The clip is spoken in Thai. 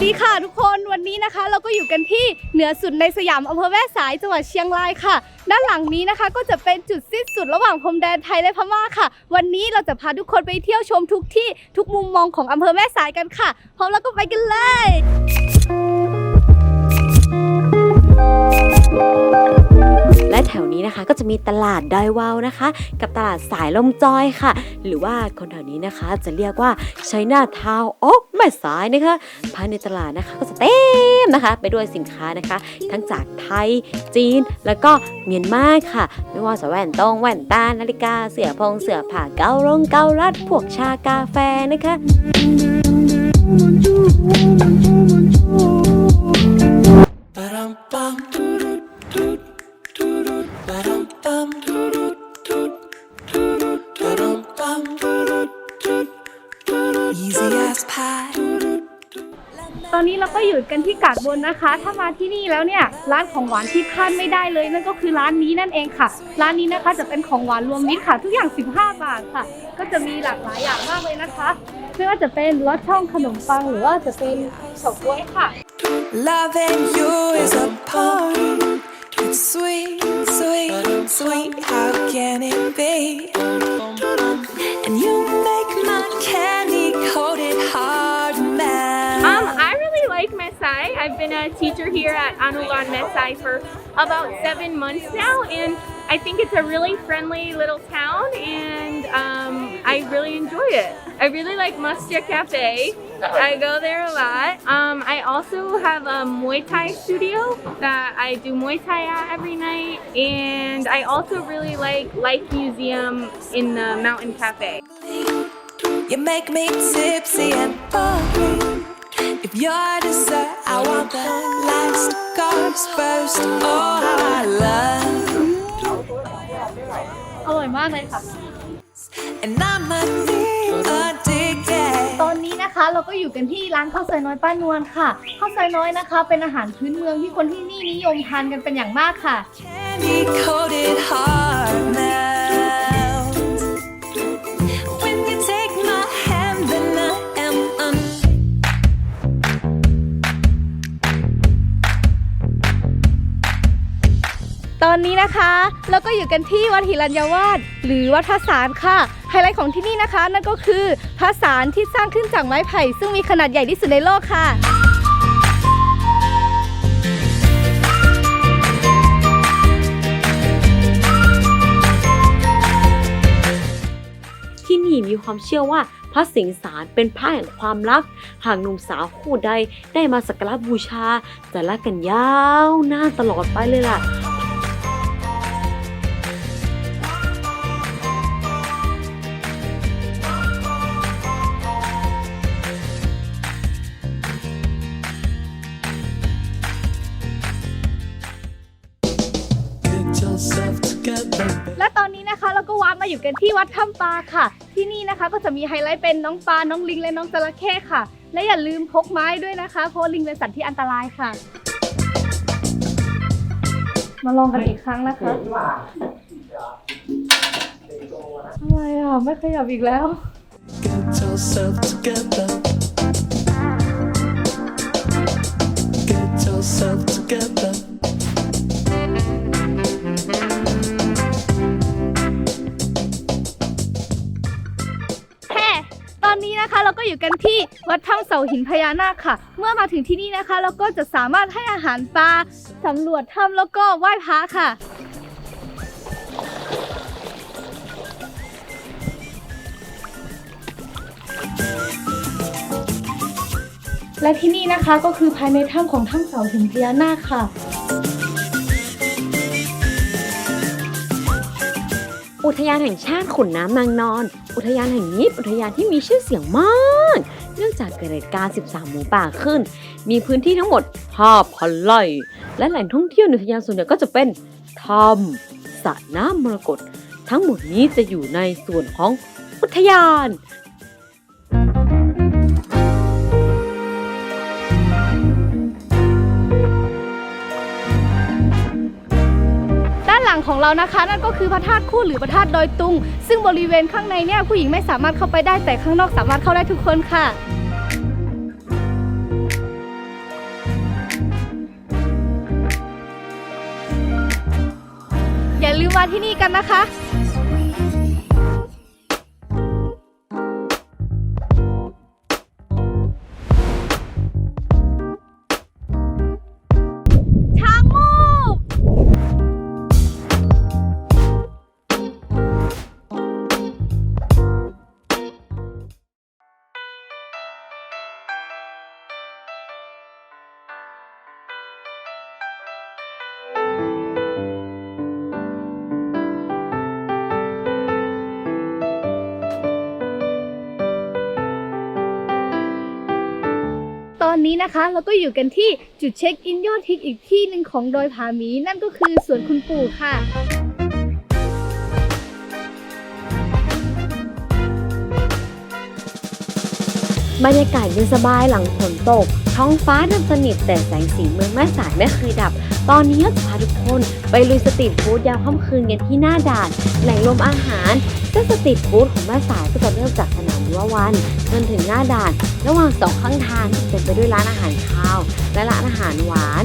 วัสดีค่ะทุกคนวันนี้นะคะ เราก็อยู่กันที่เหนือสุดในสยามอำเภอแม่สายจังหวัดเชียงรายค่ะ ด้านหลังนี้นะคะก็จะเป็นจุดสิ้นสุดระหว่างพรมแดนไทยและพม่าค่ะ วันนี้เราจะพาทุกคนไปเที่ยวชมทุกที่ทุกมุมมองของอำเภอแม่สายกันค่ะพร้อมแล้วก็ไปกันเลย และแถวนี้นะคะก็จะมีตลาดดอยวาวนะคะ กับตลาดสายลมจอยค่ะ หรือว่าคนแถวนี้นะคะจะเรียกว่าไชน่าทาวโอ๊แม่สายนะคะภายในตลาดนะคะก็จะเต็มนะคะ ไปด้วยสินค้านะคะ ทั้งจากไทยจีนแล้วก็เมียนมาค่ะ ไม่ว่าจะแว่นตรงแว่นตานาฬิกาเสือพงเสือผ้าเกาลงเกาลัดพวกชากาแฟนะคะ เราก็อยู่กันที่กาดบนนะคะ ถ้ามาที่นี่แล้วเนี่ยร้านของหวานที่พลาดไม่ได้เลย นั่นก็คือร้านนี้นั่นเองค่ะ ร้านนี้นะคะจะเป็นของหวานรวมมิตรค่ะ ทุกอย่าง 15 บาทค่ะ ก็จะมีหลากหลายอย่างมากเลยนะคะ ไม่ว่าจะเป็นรสช่องขนมปังหรือว่าจะเป็นเฉาก๊วยค่ะ Loving you is a poem It's sweet, sweet, sweet How can it be? And you make I've been a teacher here at Anulan Mesai for about seven months now, and I think it's a really friendly little town, and um, I really enjoy it. I really like Mustia Cafe. I go there a lot. Um, I also have a Muay Thai studio that I do Muay Thai at every night, and I also really like Life Museum in the Mountain Cafe. You make me tipsy and. If you're dessert, I want the last course first. Oh, how I love. อร่อยมากเลยค่ะ And I'm addicted. ตอนนี้นะคะเราก็อยู่กันที่ร้านข้าวซอยน้อยป้านวลค่ะข้าวซอยน้อยนะคะ เป็นอาหารพื้นเมืองที่คนที่นี่นิยมทานกันเป็นอย่างมากค่ะ Candy coated heart ตอนนี้นะคะเราก็อยู่กันที่วัดหิรัญญาวาสหรือวัดพระสารค่ะ ไฮไลท์ของที่นี่นะคะ นั่นก็คือพระสารที่สร้างขึ้นจากไม้ไผ่ ซึ่งมีขนาดใหญ่ที่สุดในโลกค่ะที่นี่มีความเชื่อว่าพระสิงสารเป็นพระแห่งความรัก หากหนุ่มสาวคู่ใดได้มาสักการะบูชา จะรักกันยาวนานตลอดไปเลยล่ะ อยู่กันที่วัดถ้ำปลาค่ะ ที่นี่นะคะก็จะมีไฮไลท์เป็นน้องปลา น้องลิง และน้องจระเข้ค่ะ และอย่าลืมพกไม้ด้วยนะคะ เพราะลิงเป็นสัตว์ที่อันตรายค่ะ มาลองกันอีกครั้งนะคะ อะไรอะ ไม่ขยับอีกแล้ว Get yourself together. Get yourself together. วัดถ้ำเสาหินพญานาคค่ะ เมื่อมาถึงที่นี่นะคะ เราก็จะสามารถให้อาหารปลาสำรวจถ้ำแล้วก็ไหว้พระค่ะ และที่นี่นะคะก็คือภายในถ้ำของถ้ำเสาหินพญานาคค่ะ อุทยานแห่งชาติขุนน้ำนางนอน อุทยานแห่งนี้อุทยานที่มีชื่อเสียงมาก เนื่องจากเกิดเหตุการณ์ 13 หมูป่าขึ้น มีพื้นที่ทั้งหมด 5,000 ไร่ และแหล่งท่องเที่ยวในอุทยานส่วนใหญ่ก็จะเป็นถ้ำสระน้ำมรกตทั้งหมดนี้จะอยู่ในส่วนของอุทยาน งของเรานะคะ นั่นก็คือพระธาตุคู่หรือพระธาตุดอยตุง ซึ่งบริเวณข้างในเนี่ยผู้หญิงไม่สามารถเข้าไปได้แต่ข้างนอกสามารถเข้าได้ทุกคนค่ะอย่าลืมมาที่นี่กันนะคะ ตอนนี้นะคะ เราก็อยู่กันที่จุดเช็คอินยอดฮิตอีกที่หนึ่งของดอยผาหมี นั่นก็คือสวนคุณปู่ค่ะ บรรยากาศเย็นสบายหลังฝนตก ท้องฟ้าดำสนิทแต่แสงสีเมืองแม่สายไม่เคยดับ ตอนนี้จะพาทุกคนไปลุยสตรีทฟู้ดยามค่ำคืนกันที่หน้าด่าน แหล่งรวมอาหาร ซึ่งสตรีทฟู้ดของแม่สายก็จะเริ่มจากสนามวัววันจนถึงหน้าด่าน ระหว่างสองข้างทางเต็มไปด้วยร้านอาหารคาว และร้านอาหารหวาน